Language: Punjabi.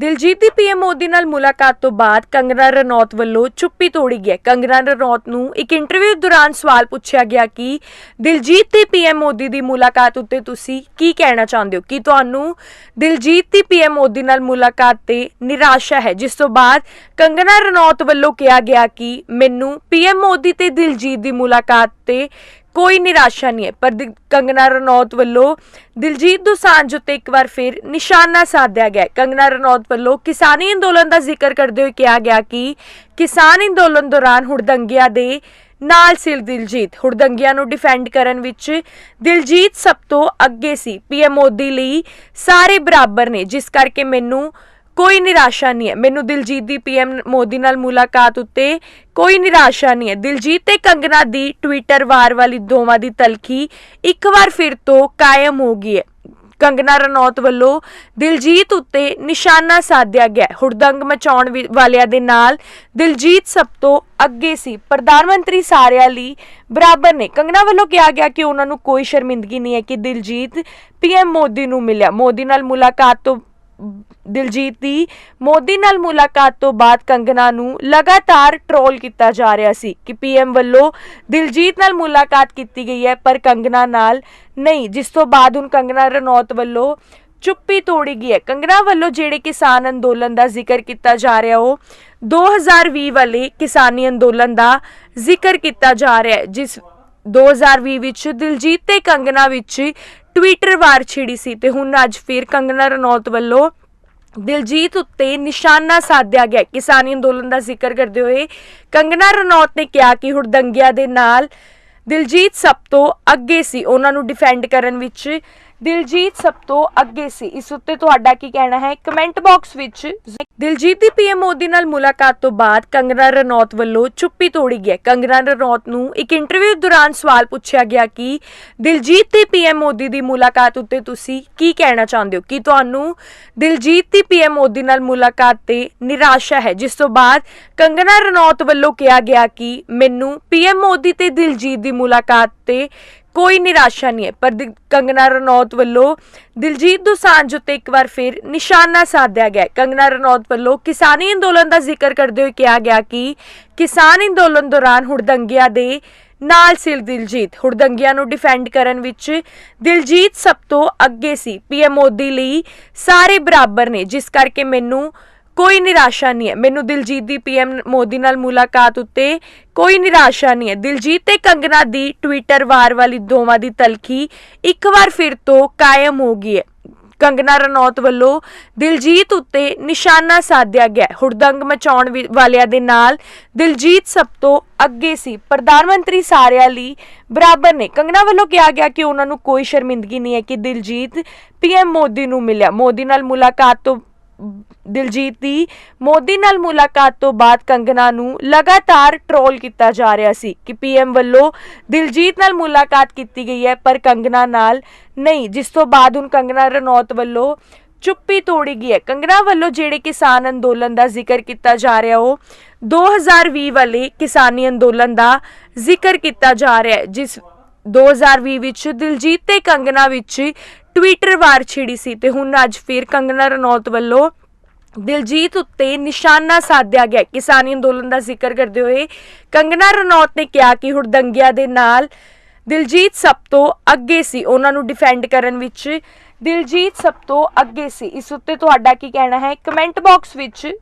ਦਿਲਜੀਤ ਦੀ ਪੀਐਮ ਮੋਦੀ ਨਾਲ ਮੁਲਾਕਾਤ ਤੋਂ ਬਾਅਦ ਕੰਗਨਾ ਰਣੌਤ ਵੱਲੋਂ ਚੁੱਪੀ ਤੋੜੀ ਗਈ। ਕੰਗਨਾ ਰਣੌਤ ਨੂੰ ਇੱਕ ਇੰਟਰਵਿਊ ਦੌਰਾਨ ਸਵਾਲ ਪੁੱਛਿਆ ਗਿਆ ਕਿ, ਦਿਲਜੀਤ ਤੇ ਪੀਐਮ ਮੋਦੀ ਦੀ ਮੁਲਾਕਾਤ ਉੱਤੇ ਤੁਸੀਂ ਕੀ ਕਹਿਣਾ ਚਾਹੁੰਦੇ ਹੋ? ਕਿ ਤੁਹਾਨੂੰ ਦਿਲਜੀਤ ਦੀ ਪੀਐਮ ਮੋਦੀ ਨਾਲ ਮੁਲਾਕਾਤ ਤੇ ਨਿਰਾਸ਼ਾ ਹੈ? ਜਿਸ ਤੋਂ ਬਾਅਦ ਕੰਗਨਾ ਰਣੌਤ ਵੱਲੋਂ ਕਿਹਾ ਗਿਆ ਕਿ, ਮੈਨੂੰ ਪੀਐਮ ਮੋਦੀ ਤੇ ਦਿਲਜੀਤ ਦੀ ਮੁਲਾਕਾਤ ਤੇ ਕੋਈ ਨਿਰਾਸ਼ਾ ਨਹੀਂ ਹੈ। ਪਰ ਦਿ- ਕੰਗਨਾ ਰਣੌਤ ਵੱਲੋਂ ਦਿਲਜੀਤ ਦੋਸਾਂਝ ਉੱਤੇ ਇੱਕ ਵਾਰ ਫਿਰ ਨਿਸ਼ਾਨਾ ਸਾਧਿਆ ਗਿਆ ਕੰਗਨਾ ਰਣੌਤ ਵੱਲੋਂ ਕਿਸਾਨੀ ਅੰਦੋਲਨ ਦਾ ਜ਼ਿਕਰ ਕਰਦੇ ਹੋਏ ਕਿਹਾ ਗਿਆ ਕਿ ਕਿਸਾਨ ਅੰਦੋਲਨ ਦੌਰਾਨ ਹੁੜਦੰਗਿਆਂ ਦੇ ਨਾਲ ਸਿਰ ਦਿਲਜੀਤ। ਹੁੜਦੰਗਿਆਂ ਨੂੰ ਡਿਫੈਂਡ ਕਰਨ ਵਿੱਚ ਦਿਲਜੀਤ ਸਭ ਤੋਂ ਅੱਗੇ ਸੀ। ਪੀਐਮ ਮੋਦੀ ਲਈ ਸਾਰੇ ਬਰਾਬਰ ਨੇ, ਜਿਸ ਕਰਕੇ ਮੈਨੂੰ ਕੋਈ ਨਿਰਾਸ਼ਾ ਨਹੀਂ ਹੈ। ਮੈਨੂੰ ਦਿਲਜੀਤ ਦੀ ਪੀਐਮ ਮੋਦੀ ਨਾਲ ਮੁਲਾਕਾਤ ਉੱਤੇ ਕੋਈ ਨਿਰਾਸ਼ਾ ਨਹੀਂ ਹੈ। ਦਿਲਜੀਤ ਤੇ ਕੰਗਨਾ ਦੀ ਟਵਿੱਟਰ ਵਾਰ ਵਾਲੀ ਦੋਵਾਂ ਦੀ ਤਲਖੀ ਇੱਕ ਵਾਰ ਫਿਰ ਤੋਂ ਕਾਇਮ ਹੋ ਗਈ ਹੈ। ਕੰਗਨਾ ਰਣੌਤ ਵੱਲੋਂ ਦਿਲਜੀਤ ਉੱਤੇ ਨਿਸ਼ਾਨਾ ਸਾਧਿਆ ਗਿਆ ਹੁੜਦੰਗ ਮਚਾਉਣ ਵੀ- ਵਾਲਿਆਂ ਦੇ ਨਾਲ ਦਿਲਜੀਤ ਸਭ ਤੋਂ ਅੱਗੇ ਸੀ। ਪ੍ਰਧਾਨ ਮੰਤਰੀ ਸਾਰਿਆਂ ਲਈ ਬਰਾਬਰ ਨੇ। ਕੰਗਨਾ ਵੱਲੋਂ ਕਿਹਾ ਗਿਆ ਕਿ ਉਹਨਾਂ ਨੂੰ ਕੋਈ ਸ਼ਰਮਿੰਦਗੀ ਨਹੀਂ ਹੈ ਕਿ ਦਿਲਜੀਤ ਪੀਐਮ ਮੋਦੀ ਨੂੰ ਮਿਲਿਆ। ਮੋਦੀ ਨਾਲ ਮੁਲਾਕਾਤ ਤੋਂ ਦਿਲਜੀਤ ਦੀ ਮੋਦੀ ਨਾਲ ਮੁਲਾਕਾਤ ਤੋਂ ਬਾਅਦ ਕੰਗਨਾ ਨੂੰ ਲਗਾਤਾਰ ਟ੍ਰੋਲ ਕੀਤਾ ਜਾ ਰਿਹਾ ਸੀ ਕਿ ਪੀਐਮ ਵੱਲੋਂ ਦਿਲਜੀਤ ਨਾਲ ਮੁਲਾਕਾਤ ਕੀਤੀ ਗਈ ਹੈ, ਪਰ ਕੰਗਨਾ ਨਾਲ ਨਹੀਂ, ਜਿਸ ਤੋਂ ਬਾਅਦ ਹੁਣ ਕੰਗਨਾ ਰਣੌਤ ਵੱਲੋਂ ਚੁੱਪੀ ਤੋੜੀ ਗਈ ਹੈ। ਕੰਗਨਾ ਵੱਲੋਂ ਜਿਹੜੇ ਕਿਸਾਨ ਅੰਦੋਲਨ ਦਾ ਜ਼ਿਕਰ ਕੀਤਾ ਜਾ ਰਿਹਾ, ਉਹ 2020 ਵਾਲੇ ਕਿਸਾਨੀ ਅੰਦੋਲਨ ਦਾ ਜ਼ਿਕਰ ਕੀਤਾ ਜਾ ਰਿਹਾ ਹੈ, ਜਿਸ 2020 ਵਿੱਚ ਦਿਲਜੀਤ ਤੇ ਕੰਗਨਾ ਵਿੱਚ ਟਵਿੱਟਰ ਵਾਰ ਛਿੜੀ ਸੀ ਤੇ ਹੁਣ ਅੱਜ ਫਿਰ ਕੰਗਨਾ ਰਣੌਤ ਵੱਲੋਂ ਦਿਲਜੀਤ ਉੱਤੇ ਨਿਸ਼ਾਨਾ ਸਾਧਿਆ ਗਿਆ। ਕਿਸਾਨੀ ਅੰਦੋਲਨ ਦਾ ਜ਼ਿਕਰ ਕਰਦੇ ਹੋਏ ਕੰਗਨਾ ਰਣੌਤ ਨੇ ਕਿਹਾ ਕਿ ਹੁੜਦੰਗਿਆਂ ਦੇ ਨਾਲ ਦਿਲਜੀਤ ਸਭ ਤੋਂ ਅੱਗੇ ਸੀ। ਉਹਨਾਂ ਨੂੰ ਡਿਫੈਂਡ ਕਰਨ ਵਿੱਚ ਦਿਲਜੀਤ ਸਭ ਤੋਂ ਅੱਗੇ ਸੀ। ਇਸ ਉੱਤੇ ਤੁਹਾਡਾ ਕੀ ਕਹਿਣਾ ਹੈ? ਕਮੈਂਟ ਬਾਕਸ ਵਿੱਚ ਦਿਲਜੀਤ ਦੀ ਪੀਐਮ ਮੋਦੀ ਨਾਲ ਮੁਲਾਕਾਤ ਤੋਂ ਬਾਅਦ ਕੰਗਨਾ ਰਣੌਤ ਵੱਲੋਂ ਚੁੱਪੀ ਤੋੜੀ ਗਈ। ਕੰਗਨਾ ਰਣੌਤ ਨੂੰ ਇੱਕ ਇੰਟਰਵਿਊ ਦੌਰਾਨ ਸਵਾਲ ਪੁੱਛਿਆ ਗਿਆ ਕਿ, ਦਿਲਜੀਤ ਤੇ ਪੀਐਮ ਮੋਦੀ ਦੀ ਮੁਲਾਕਾਤ ਉੱਤੇ ਤੁਸੀਂ ਕੀ ਕਹਿਣਾ ਚਾਹੁੰਦੇ ਹੋ? ਕਿ ਤੁਹਾਨੂੰ ਦਿਲਜੀਤ ਦੀ ਪੀਐਮ ਮੋਦੀ ਨਾਲ ਮੁਲਾਕਾਤ ਤੇ ਨਿਰਾਸ਼ਾ ਹੈ? ਜਿਸ ਤੋਂ ਬਾਅਦ ਕੰਗਨਾ ਰਣੌਤ ਵੱਲੋਂ ਕਿਹਾ ਗਿਆ ਕਿ, ਮੈਨੂੰ ਪੀਐਮ ਮੋਦੀ ਤੇ ਦਿਲਜੀਤ ਦੀ ਮੁਲਾਕਾਤ ਤੇ ਕੋਈ ਨਿਰਾਸ਼ਾ ਨਹੀਂ ਹੈ। ਪਰ ਕੰਗਨਾ ਰਣੌਤ ਵੱਲੋਂ ਦਿਲਜੀਤ ਦੋਸਾਂਝ ਉੱਤੇ ਇੱਕ ਵਾਰ ਫਿਰ ਨਿਸ਼ਾਨਾ ਸਾਧਿਆ ਗਿਆ ਕੰਗਨਾ ਰਣੌਤ ਵੱਲੋਂ ਕਿਸਾਨੀ ਅੰਦੋਲਨ ਦਾ ਜ਼ਿਕਰ ਕਰਦੇ ਹੋਏ ਕਿਹਾ ਗਿਆ ਕਿ ਕਿਸਾਨ ਅੰਦੋਲਨ ਦੌਰਾਨ ਹੁੜਦੰਗਿਆਂ ਦੇ ਨਾਲ ਸਿਰ ਦਿਲਜੀਤ। ਹੁੜਦੰਗਿਆਂ ਨੂੰ ਡਿਫੈਂਡ ਕਰਨ ਵਿੱਚ ਦਿਲਜੀਤ ਸਭ ਤੋਂ ਅੱਗੇ ਸੀ। ਪੀਐਮ ਮੋਦੀ ਲਈ ਸਾਰੇ ਬਰਾਬਰ ਨੇ, ਜਿਸ ਕਰਕੇ ਮੈਨੂੰ ਕੋਈ ਨਿਰਾਸ਼ਾ ਨਹੀਂ ਹੈ। ਮੈਨੂੰ ਦਿਲਜੀਤ ਦੀ ਪੀਐਮ ਮੋਦੀ ਨਾਲ ਮੁਲਾਕਾਤ ਉੱਤੇ ਕੋਈ ਨਿਰਾਸ਼ਾ ਨਹੀਂ ਹੈ। ਦਿਲਜੀਤ ਤੇ ਕੰਗਨਾ ਦੀ ਟਵਿੱਟਰ ਵਾਰ ਵਾਲੀ ਦੋਵਾਂ ਦੀ ਤਲਖੀ ਇੱਕ ਵਾਰ ਫਿਰ ਤੋਂ ਕਾਇਮ ਹੋ ਗਈ ਹੈ। ਕੰਗਨਾ ਰਣੌਤ ਵੱਲੋਂ ਦਿਲਜੀਤ ਉੱਤੇ ਨਿਸ਼ਾਨਾ ਸਾਧਿਆ ਗਿਆ ਹੁੜਦੰਗ ਮਚਾਉਣ ਵੀ- ਵਾਲਿਆਂ ਦੇ ਨਾਲ ਦਿਲਜੀਤ ਸਭ ਤੋਂ ਅੱਗੇ ਸੀ। ਪ੍ਰਧਾਨ ਮੰਤਰੀ ਸਾਰਿਆਂ ਲਈ ਬਰਾਬਰ ਨੇ। ਕੰਗਨਾ ਵੱਲੋਂ ਕਿਹਾ ਗਿਆ ਕਿ ਉਹਨਾਂ ਨੂੰ ਕੋਈ ਸ਼ਰਮਿੰਦਗੀ ਨਹੀਂ ਹੈ ਕਿ ਦਿਲਜੀਤ ਪੀਐਮ ਮੋਦੀ ਨੂੰ ਮਿਲਿਆ। ਮੋਦੀ ਨਾਲ ਮੁਲਾਕਾਤ ਤੋਂ ਦਿਲਜੀਤ ਦੀ ਮੋਦੀ ਨਾਲ ਮੁਲਾਕਾਤ ਤੋਂ ਬਾਅਦ ਕੰਗਨਾ ਨੂੰ ਲਗਾਤਾਰ ਟ੍ਰੋਲ ਕੀਤਾ ਜਾ ਰਿਹਾ ਸੀ ਕਿ ਪੀਐਮ ਵੱਲੋਂ ਦਿਲਜੀਤ ਨਾਲ ਮੁਲਾਕਾਤ ਕੀਤੀ ਗਈ ਹੈ, ਪਰ ਕੰਗਨਾ ਨਾਲ ਨਹੀਂ, ਜਿਸ ਤੋਂ ਬਾਅਦ ਹੁਣ ਕੰਗਨਾ ਰਣੌਤ ਵੱਲੋਂ ਚੁੱਪੀ ਤੋੜੀ ਗਈ ਹੈ। ਕੰਗਨਾ ਵੱਲੋਂ ਜਿਹੜੇ ਕਿਸਾਨ ਅੰਦੋਲਨ ਦਾ ਜ਼ਿਕਰ ਕੀਤਾ ਜਾ ਰਿਹਾ, ਉਹ 2020 ਵਾਲੇ ਕਿਸਾਨੀ ਅੰਦੋਲਨ ਦਾ ਜ਼ਿਕਰ ਕੀਤਾ ਜਾ ਰਿਹਾ ਹੈ, ਜਿਸ 2020 ਵਿੱਚ ਦਿਲਜੀਤ ਤੇ ਕੰਗਨਾ ਵਿੱਚ ਟਵਿੱਟਰ ਵਾਰ ਛਿੜੀ ਸੀ ਤੇ ਹੁਣ ਅੱਜ ਫਿਰ ਕੰਗਨਾ ਰਣੌਤ ਵੱਲੋਂ ਦਿਲਜੀਤ ਉੱਤੇ ਨਿਸ਼ਾਨਾ ਸਾਧਿਆ ਗਿਆ। ਕਿਸਾਨੀ ਅੰਦੋਲਨ ਦਾ ਜ਼ਿਕਰ ਕਰਦੇ ਹੋਏ ਕੰਗਨਾ ਰਣੌਤ ਨੇ ਕਿਹਾ ਕਿ ਹੁੜਦੰਗਿਆਂ ਦੇ ਨਾਲ ਦਿਲਜੀਤ ਸਭ ਤੋਂ ਅੱਗੇ ਸੀ। ਉਹਨਾਂ ਨੂੰ ਡਿਫੈਂਡ ਕਰਨ ਵਿੱਚ ਦਿਲਜੀਤ ਸਭ ਤੋਂ ਅੱਗੇ ਸੀ। ਇਸ ਉੱਤੇ ਤੁਹਾਡਾ ਕੀ ਕਹਿਣਾ ਹੈ? ਕਮੈਂਟ ਬਾਕਸ ਵਿੱਚ